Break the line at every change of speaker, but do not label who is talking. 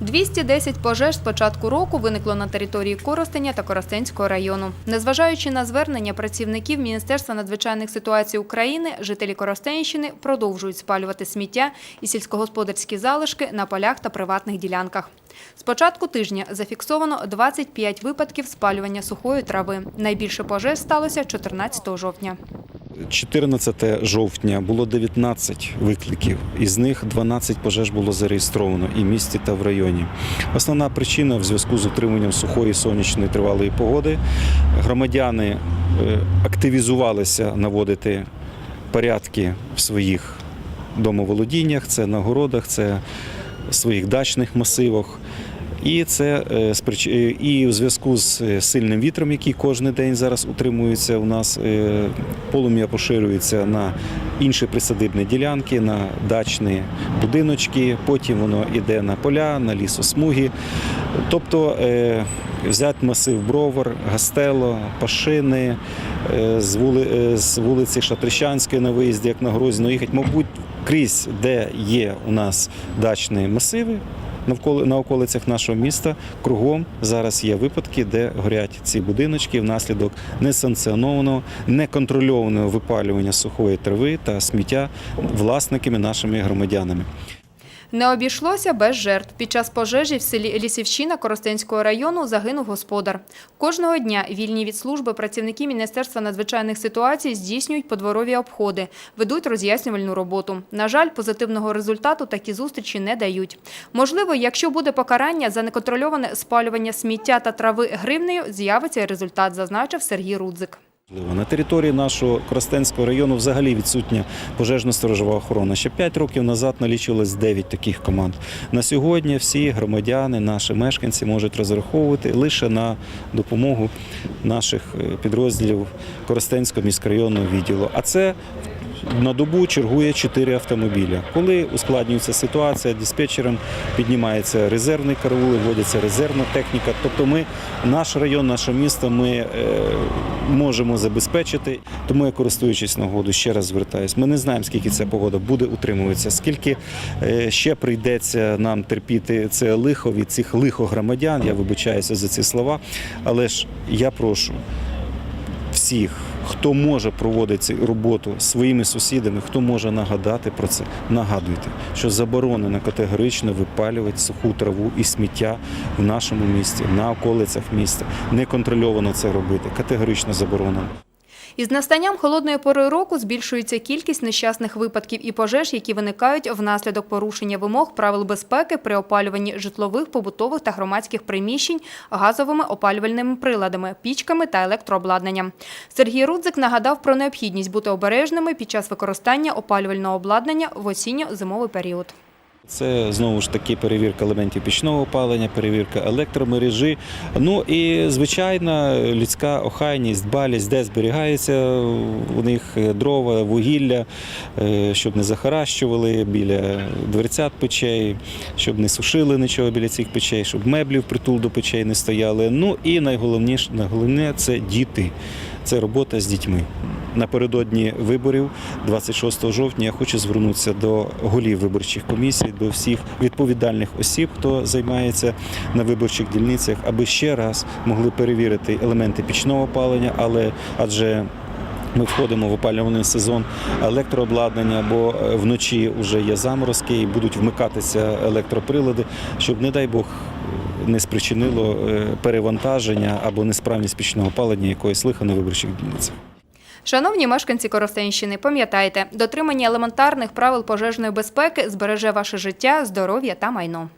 210 пожеж з початку року виникло на території Коростеня та Коростенського району. Незважаючи на звернення працівників Міністерства надзвичайних ситуацій України, жителі Коростенщини продовжують спалювати сміття і сільськогосподарські залишки на полях та приватних ділянках. З початку тижня зафіксовано 25 випадків спалювання сухої трави. Найбільше пожеж сталося 14 жовтня.
14 жовтня було 19 викликів, із них 12 пожеж було зареєстровано і в місті та в районі. Основна причина в зв'язку з утриманням сухої сонячної тривалої погоди. Громадяни е, активізувалися наводити порядки в своїх домоволодіннях, це на городах, це в своїх дачних масивах. І це е, е, і в зв'язку з е, сильним вітром, який кожен день зараз утримується у нас, полум'я поширюється на інші присадибні ділянки, на дачні будиночки, потім воно йде на поля, на лісосмуги. Тобто взяти масив Бровар, Гастело, Пашини, з, вули, з вулиці Шатрищанської на виїзді, як на Грозіно їхати, мабуть, крізь, де є у нас дачні масиви, навколо на околицях нашого міста кругом зараз є випадки, де горять ці будиночки внаслідок несанкціонованого, неконтрольованого випалювання сухої трави та сміття власниками нашими громадянами.
Не обійшлося без жертв. Під час пожежі в селі Лісівщина Коростенського району загинув господар. Кожного дня вільні від служби працівники Міністерства надзвичайних ситуацій здійснюють подворові обходи, ведуть роз'яснювальну роботу. На жаль, позитивного результату такі зустрічі не дають. Можливо, якщо буде покарання за неконтрольоване спалювання сміття та трави гривнею, з'явиться результат, зазначив Сергій Рудзик.
На території нашого Коростенського району взагалі відсутня пожежно-сторожова охорона. Ще 5 років назад налічилось 9 таких команд. На сьогодні всі громадяни, наші мешканці можуть розраховувати лише на допомогу наших е, підрозділів Коростенського міськрайонного відділу. А це на добу чергує 4 автомобіля. Коли ускладнюється ситуація, диспетчером піднімається резервний караул, вводиться резервна техніка. Тобто ми, наш район, наше місто, ми е, можемо забезпечити. Тому я користуючись нагодою, ще раз звертаюсь. Ми не знаємо, скільки ця погода буде утримуватися, скільки е, ще прийдеться нам терпіти це лихо від цих лихогромадян. Я вибачаюся за ці слова, але ж я прошу всіх, хто може проводити цю роботу своїми сусідами, хто може нагадати про це, нагадуйте, що заборонено категорично випалювати суху траву і сміття в нашому місті, на околицях міста. Неконтрольовано це робити, категорично заборонено.
Із настанням холодної пори року збільшується кількість нещасних випадків і пожеж, які виникають внаслідок порушення вимог правил безпеки при опалюванні житлових, побутових та громадських приміщень газовими опалювальними приладами, пічками та електрообладнанням. Сергій Рудзик нагадав про необхідність бути обережними під час використання опалювального обладнання в осінньо-зимовий період.
Це знову ж таки перевірка елементів пічного опалення, перевірка електромережі. Ну і звичайна людська охайність, дбалість, де зберігається у них дрова, вугілля, е, щоб не захаращували біля дверцят печей, щоб не сушили нічого біля цих печей, щоб меблі впритул до печей не стояли. Ну і найголовніше, найголовніше це діти. Це робота з дітьми. Напередодні виборів, 26 жовтня, я хочу звернутися до голів виборчих комісій, до всіх відповідальних осіб, хто займається на виборчих дільницях, аби ще раз могли перевірити елементи пічного опалення, але адже ми входимо в опалювальний сезон електрообладнання, бо е, вночі вже є заморозки і будуть вмикатися електроприлади, щоб, не дай Бог, не спричинило е, перевантаження або несправність пічного опалення якоїсь лиха на виборчих дільницях.
Шановні мешканці Коростенщини, пам'ятайте, дотримання елементарних правил пожежної безпеки збереже ваше життя, здоров'я та майно.